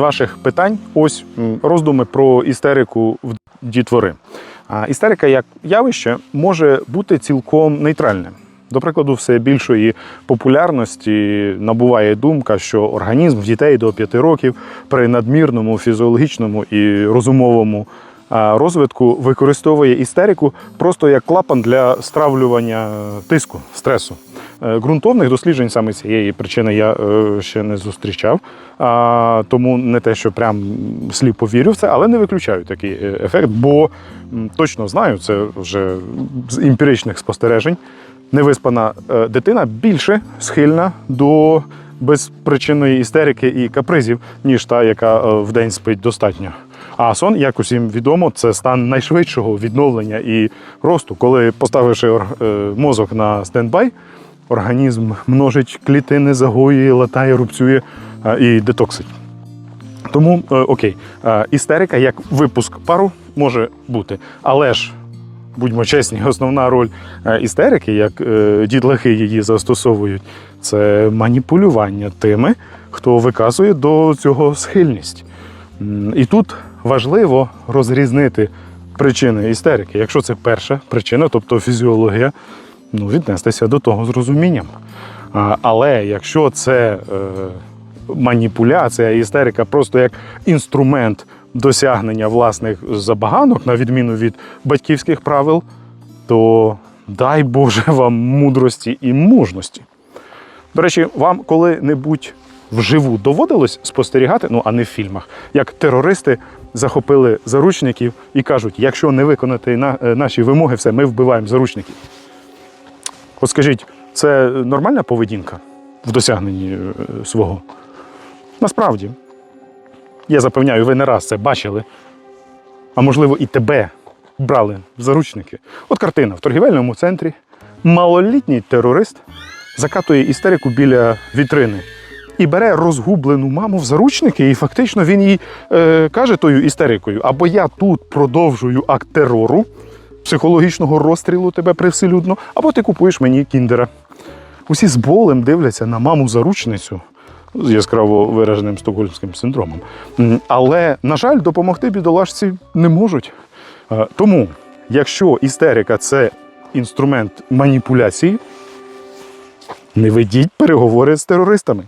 ваших питань ось роздуми про істерику в дітвори. А істерика як явище може бути цілком нейтральним. До прикладу, все більшої популярності набуває думка, що організм в дітей до 5 років при надмірному фізіологічному і розумовому розвитку використовує істерику просто як клапан для стравлювання тиску, стресу. Е, Ґрунтовних досліджень саме цієї причини я е, ще не зустрічав, тому не те, що прям сліпо вірю в це, але не виключаю такий е, ефект, бо точно знаю, це вже з емпіричних спостережень. Невиспана е, дитина більше схильна до безпричинної істерики і капризів, ніж та, яка е, вдень спить достатньо. А сон, як усім відомо, це стан найшвидшого відновлення і росту. Коли поставивши е, мозок на стендбай, організм множить клітини, загоює, латає, рубцює е, і детоксить. Тому е, окей, істерика як випуск пару може бути, але ж. Будьмо чесні, основна роль істерики, як дітлахи її застосовують, це маніпулювання тими, хто виказує до цього схильність. І тут важливо розрізнити причини істерики. Якщо це перша причина, тобто фізіологія, ну, віднестися до того з розумінням. Але якщо це е, маніпуляція, істерика просто як інструмент досягнення власних забаганок, на відміну від батьківських правил, то дай Боже вам мудрості і мужності. До речі, вам коли-небудь вживу доводилось спостерігати, ну а не в фільмах, як терористи захопили заручників і кажуть, якщо не виконати на, е, наші вимоги, все, ми вбиваємо заручників. От скажіть, це нормальна поведінка в досягненні е, свого? Насправді, я запевняю, ви не раз це бачили, а можливо, і тебе брали в заручники. От картина в торгівельному центрі. Малолітній терорист закатує істерику біля вітрини і бере розгублену маму в заручники, і фактично він їй е, каже тою істерикою: або я тут продовжую акт терору, психологічного розстрілу тебе привселюдно, або ти купуєш мені кіндера. Усі з болем дивляться на маму заручницю з яскраво вираженим стокгольмським синдромом. Але, на жаль, допомогти бідолашці не можуть. Е, Тому, якщо істерика це інструмент маніпуляції, не ведіть переговори з терористами.